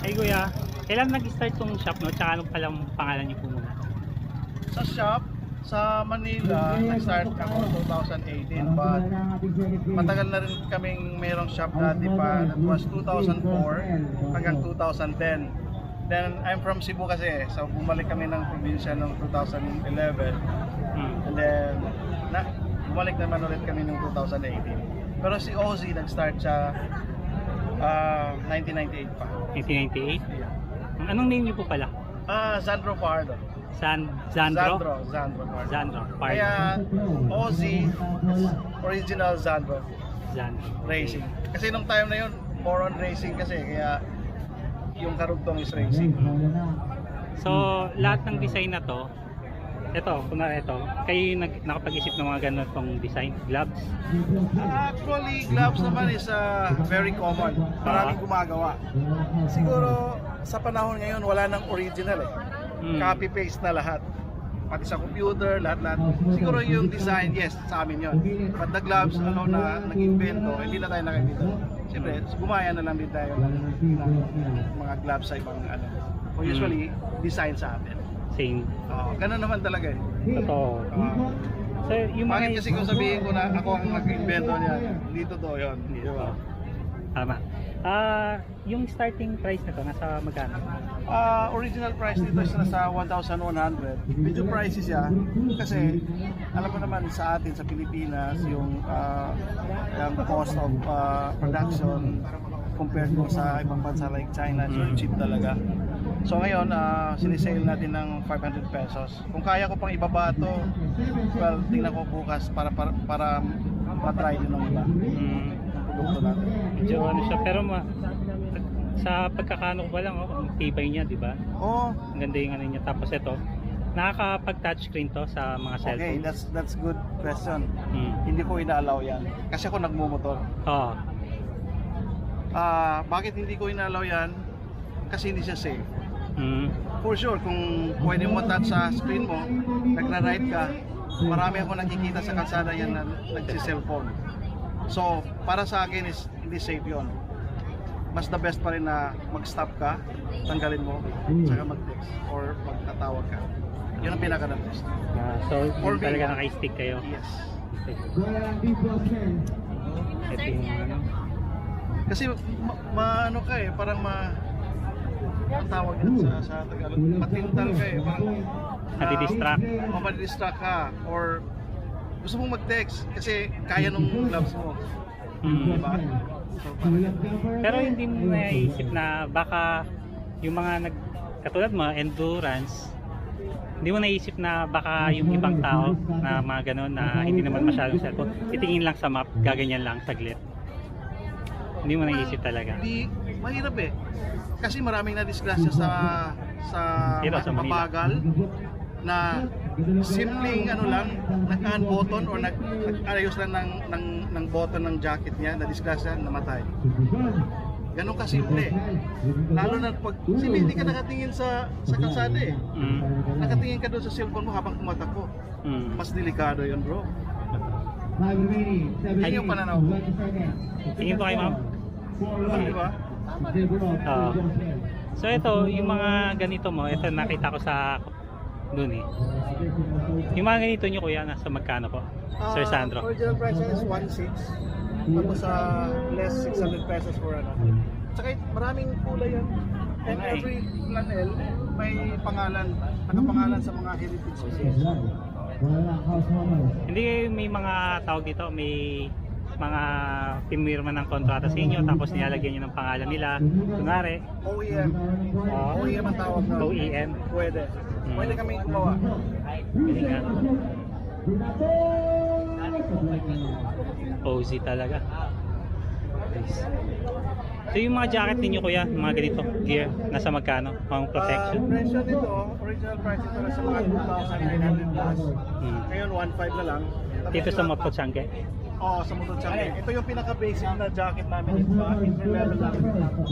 Ay kuya, kailan nag-start tong shop no? Tsaka anong palang pangalan niyo po muna? Sa shop, sa Manila, nag-start ako 2018 but matagal na rin kaming mayroong shop dati pa. That was 2004 hanggang 2010. Then I'm from Cebu kasi, so bumalik kami ng probinsya noong 2011. Hmm. And then, na, bumalik naman ulit kami noong 2018. Pero si Ozzy nag-start siya ah, 1998 pa. 1998? Anong name niyo po pala? Ah, Sandro Pardo. San Zandro? Zandro, Zandro Pardo. Zandro. Pardo. Kaya Ozzy, original Zandro Zandro. Racing. Kasi nung time na yun, more on racing kasi. Kaya yung karugtong is racing. So, lahat ng design na to, ito, kunwari ito, kayo nag, nakapag-isip ng mga ganitong design, gloves. Actually, gloves naman is ah, very common. Maraming gumagawa. Siguro, sa panahon ngayon, wala nang original eh. Hmm. Copy-paste na lahat. Pati sa computer, lahat-lahat. Siguro yung design, yes, sa amin yon. But the gloves, ano na nag-invento, hindi na tayo naka-invento. Siyempre, gumaya na lang din tayo ng ng mga gloves sa ibang ano. O usually, design sa atin. Same. Oo, ganun naman talaga eh. Totoo. Oo. So, yung mga... Bakit kasi kung sabihin ko na ako ang nag-invento niya, hindi totoo yun. Di ba? Tama. Ah, yung starting price na to, nasa magkano? Ah, original price nito is nasa 1,100. Medyo pricey siya kasi alam mo naman sa atin sa Pilipinas yung ah, yung cost of ah, production compared mo sa ibang bansa like China, so Mm. cheap talaga. So ngayon, uh, sinisale natin ng 500 pesos. Kung kaya ko pang ibaba to, well, tingnan ko bukas para para, para matry din ng iba ng produkto natin. Medyo ano siya, pero ma, sa pagkakano ko lang, oh, ang tibay niya, di ba? Oh, Ang ganda yung ano niya. Tapos ito, nakakapag-touchscreen to sa mga okay, cellphone. that's that's good question. Hmm. Hindi ko inaalaw yan. Kasi ako nagmumotor. Oo. Ah, bakit hindi ko inaalaw yan? Kasi hindi siya safe. Hmm. For sure, kung pwede mo touch sa screen mo, nagra-ride ka, marami ako nakikita sa kalsada yan na nagsi-cellphone. So, para sa akin is hindi safe yon. Mas the best pa rin na mag-stop ka, tanggalin mo, saka mag-text or magtatawag ka. Yun ang pinaka the best. Ah, so, Or yun talaga naka-stick kayo. Yes. Ito yung ano. Kasi ma, ma- ano ka eh, parang ma ang tawag yun sa, sa Tagalog, matintal ka eh, parang Nadi-distract. o madidistract ka or gusto mong mag-text kasi kaya nung gloves mo. Hmm. Diba? So, Pero hindi mo naisip na baka yung mga nag katulad mo endurance hindi mo naisip na baka yung ibang tao na mga ganun na hindi naman masyadong cellphone titingin lang sa map gaganyan lang saglit hindi mo naisip talaga Hindi, mahirap eh. Kasi maraming na-disgrasya sa sa Dito, sa Manila. mabagal na simpleng ano lang, nag-on button or nag nag-ayos lang ng, ng, ng button ng jacket niya, na-disgrasya, namatay. Ganon kasimple. Lalo na pag, kasi hindi ka nakatingin sa sa kalsada eh. mm. Nakatingin ka doon sa cellphone mo habang tumatakbo. Mm. Mas delikado yun bro. Yun yung pananaw ko. tingin ko kay ma'am Di Oo. so ito yung mga ganito mo ito nakita ko sa dun eh yung mga ganito nyo kuya nasa magkano po Sir Ah, Sandro Original price is 1.6. Tapos sa less 600 pesos for ano. Tsaka maraming kulay yan. And every flannel may pangalan, nakapangalan sa mga heritage species. Hindi kayo may mga tawag dito, may mga pimirma ng kontrata sa inyo tapos nilalagyan nyo ng pangalan nila. Kunwari, OEM. Oo. OEM ang tawag na. OEM. Pwede. Hmm. Pwede kami gumawa. Hindi nga. OZ talaga. Nice. So yung mga jacket ninyo kuya, mga ganito gear, nasa magkano? Pang Ah, protection? presyo nito, original price nito nasa mga 2,900 plus. Hmm. Ngayon 1.5 na lang. Dito sa Motochanke? Oo, sa Motochangke. Ito yung pinaka-basic na jacket namin. Ito, entry level lang.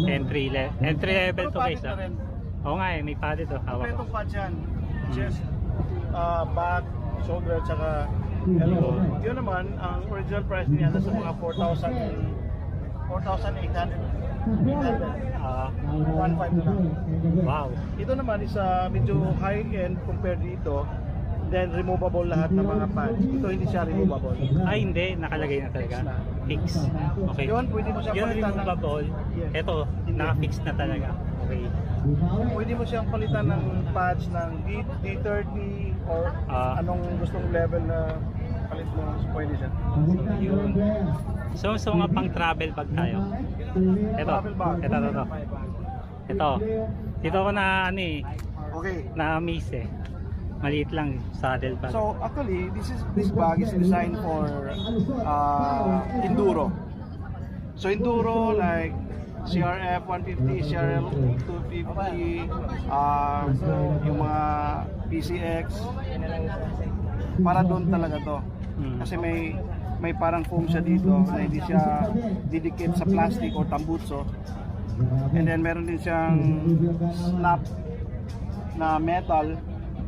Entry, le entry level to guys ah. Oo nga eh, may padded oh, hawak ko. Kompletong pads yan. Chest, uh, back, shoulder, tsaka elbow. Yun naman, ang original price niya nasa mga 4,000 4,800. 800. Ah, Ah, 1.5 na lang. wow. Ito naman is ah, medyo high-end compared dito. Then removable lahat ng mga pads. Ito hindi siya removable. Ay, hindi. Nakalagay na talaga. Fix. Okay. Yun, pwede mo siyang Yun palitan removable. Yes. Ito, naka-fix na talaga. Okay. pwede mo siyang palitan ng pads ng D, D30 or Ah. anong gustong level na palit mo, pwede siya. Yun. So, sa mga pang travel bag tayo. Ito. Ito, ito, ito. Ito. Dito ako na, ano eh, Okay. na-amaze eh. Maliit lang, saddle bag. So actually, this is this bag is designed for uh, enduro. So enduro like CRF 150, CRL 250, uh, yung mga PCX, para doon talaga to. Hmm. Kasi may may parang foam siya dito na hindi siya didikit sa plastic or tambutso. And then meron din siyang snap na metal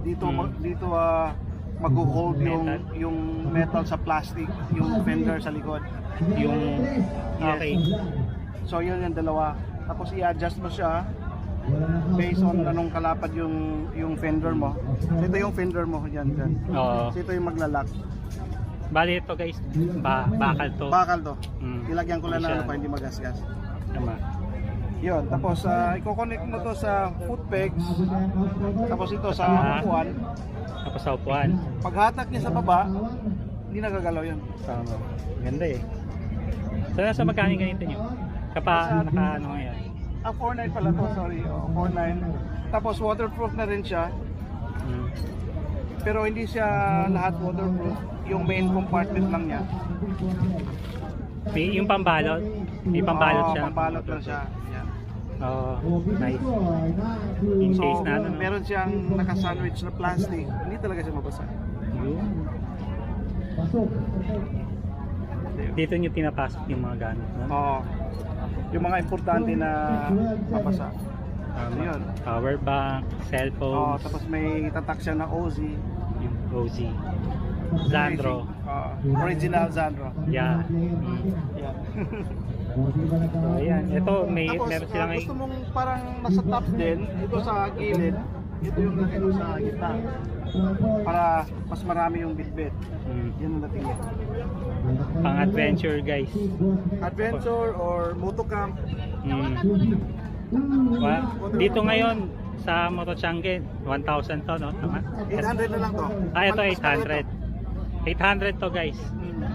dito Hmm. dito ah mag-hold yung Metal. yung metal sa plastic, yung fender sa likod. yung, Yes. okay. So yun yung dalawa. Tapos i-adjust mo siya based on anong kalapad yung yung fender mo. So ito yung fender mo diyan diyan. Oo. So ito yung maglalak. Bali ito guys, ba bakal to. Bakal to. Mm. Ilagyan ko lang na ano pa hindi magasgas. Tama. Yun, tapos uh, i-connect mo to sa foot pegs. Tapos ito sa Ah. upuan. Tapos sa upuan. Paghatak niya sa baba, hindi nagagalaw yun. Tama. Ganda eh. So nasa magkano yung ganito nyo? Kapa naka ano ngayon? Ah, 4.9 pala to, sorry. Oh, 4.9. Tapos waterproof na rin siya. Hmm. Pero hindi siya lahat waterproof. Yung main compartment lang niya. May, yung pambalot. May pambalot Oo, siya. Pambalot lang siya. Oo. nice. In So, case na ano. no? meron siyang naka-sandwich na plastic. Hindi talaga siya mabasa. Yun. Dito nyo tinapasok yung mga gamit mo. Oo. Yung mga importante na mabasa. Tama. Yun. Power bank, Oo, cellphone, tapos may tatak siya na OZ. yung OZ. Zandro. Oo, original Zandro. Yeah. Mm. Yan. So, ayan. Ito, may, Tapos, meron ah, silang gusto mong parang nasa top din, ito sa gilid, ito yung mo sa gitna. Para mas marami yung bitbit. mm, Yan ang dating ito. pang adventure guys. Adventure or motocamp, Mm. Well, dito ngayon sa Motochange, 1,000 to, no? Tama? 800 na lang to. Ah, ito Mas malaki 800. 800 to guys.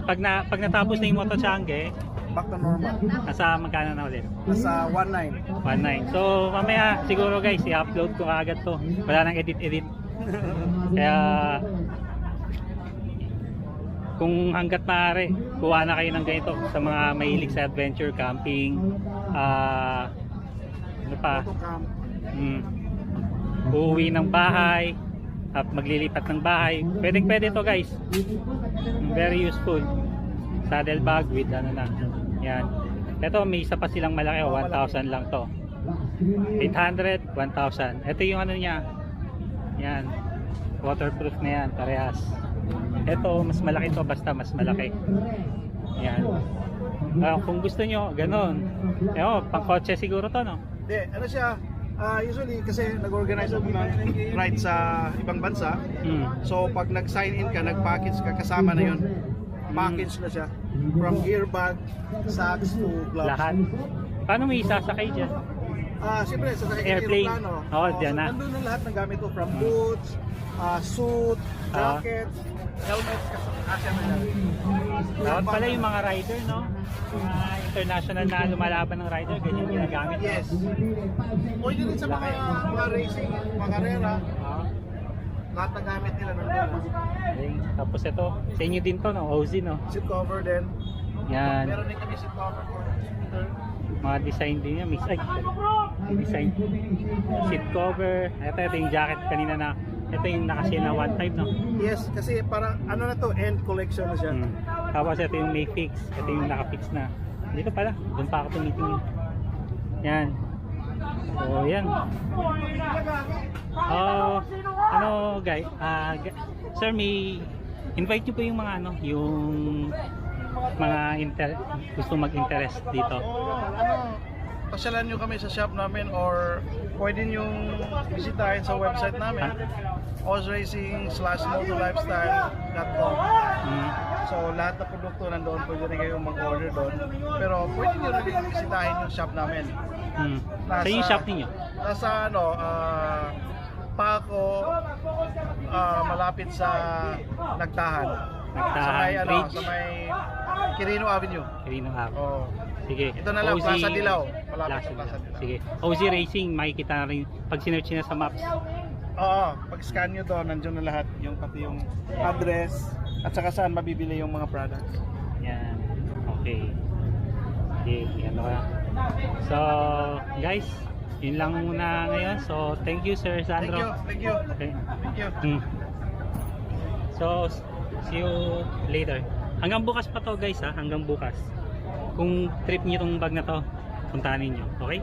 Pag na pag natapos na yung Motochange, Back to normal. nasa magkano na ulit? Nasa 1.9. 1.9. So, mamaya siguro guys, i-upload ko agad to. Wala nang edit-edit. Kaya kung hanggat maaari, kuha na kayo ng ganito sa mga mahilig sa adventure camping. Ah, ano pa? Mm. Uuwi ng bahay at maglilipat ng bahay. Pwedeng pwede to guys. Very useful. Saddle bag with ano na. Yan. Ito may isa pa silang malaki. oh, 1,000 lang to. 800, 1,000. Ito yung ano niya. Yan. Waterproof na yan. Parehas. Ito mas malaki to basta mas malaki. Yan. Ah, kung gusto nyo, ganun. Eh, oh, pang kotse siguro to, no? Hindi, ano siya, ah, usually kasi nag-organize ako ng ride sa ibang bansa. Mm. So pag nag-sign in ka, nag-package ka, kasama na yun. Package na siya. From gear bag, socks to gloves. Lahat. Paano may isasakay dyan? Ah, siyempre, sa Airplane. aeroplano. Oo, so, dyan na. Nandun na lahat ng gamit ko. From boots, ah, suit, Ah. jacket, helmet, kasya na yan. Dapat pala yung mga rider, no? Mga international na lumalaban ng rider, ganyan ginagamit. Yes. Pwede din sa mga, mga racing, mga karera, Ah, lahat ng gamit nila nandun. galing. Tapos ito, sa inyo din to, no? OZ, no? Seat cover din. Yan. Meron din kami seat cover for scooter. Mga design din yan. Mix, ay, design. Seat cover. Ito, ito yung jacket kanina na, ito yung nakasale na one time, no? Yes, kasi para ano na to, end collection na siya. Mm. Tapos ito yung may fix. Ito yung nakafix na. Dito pala. Doon pa ako tumitingin. Yan. So, yan. Oh, ano, guys? Ah, ga- sir, may invite niyo po yung mga ano, yung mga inter gusto mag-interest dito. Oo, ano, pasyalan nyo kami sa shop namin or pwede nyo bisitahin sa website namin ozracing slash motolifestyle.com Mm. So lahat ng produkto nandoon pwede rin kayong mag-order doon. Pero pwede nyo rin bisitahin yung shop namin. Mm. Nasa- Sa yung shop ninyo? Nasa ano, ah, Paco, ah, malapit sa Nagtahan. Nagtahan sa may, ano, Bridge. sa may Quirino Avenue. Quirino Ave. Oh. Sige. Ito na lang, Plaza Dilaw. Malapit Plaza sa Plaza Dilaw. Dilaw. Sige. OZ Racing, makikita na rin pag sinerch nyo sa maps. Oo, pag scan nyo doon, nandiyan na lahat. Yung pati yung address at saka saan mabibili yung mga products. Yan. Okay. Okay, yan ka. So, guys, yun lang muna ngayon. So, thank you Sir Thank you, Sandro. thank you, Okay. thank you. Hmm. So, see you later. Hanggang bukas pa to guys ha, hanggang bukas. Kung trip niyo tong bag na to, puntahan niyo. Okay?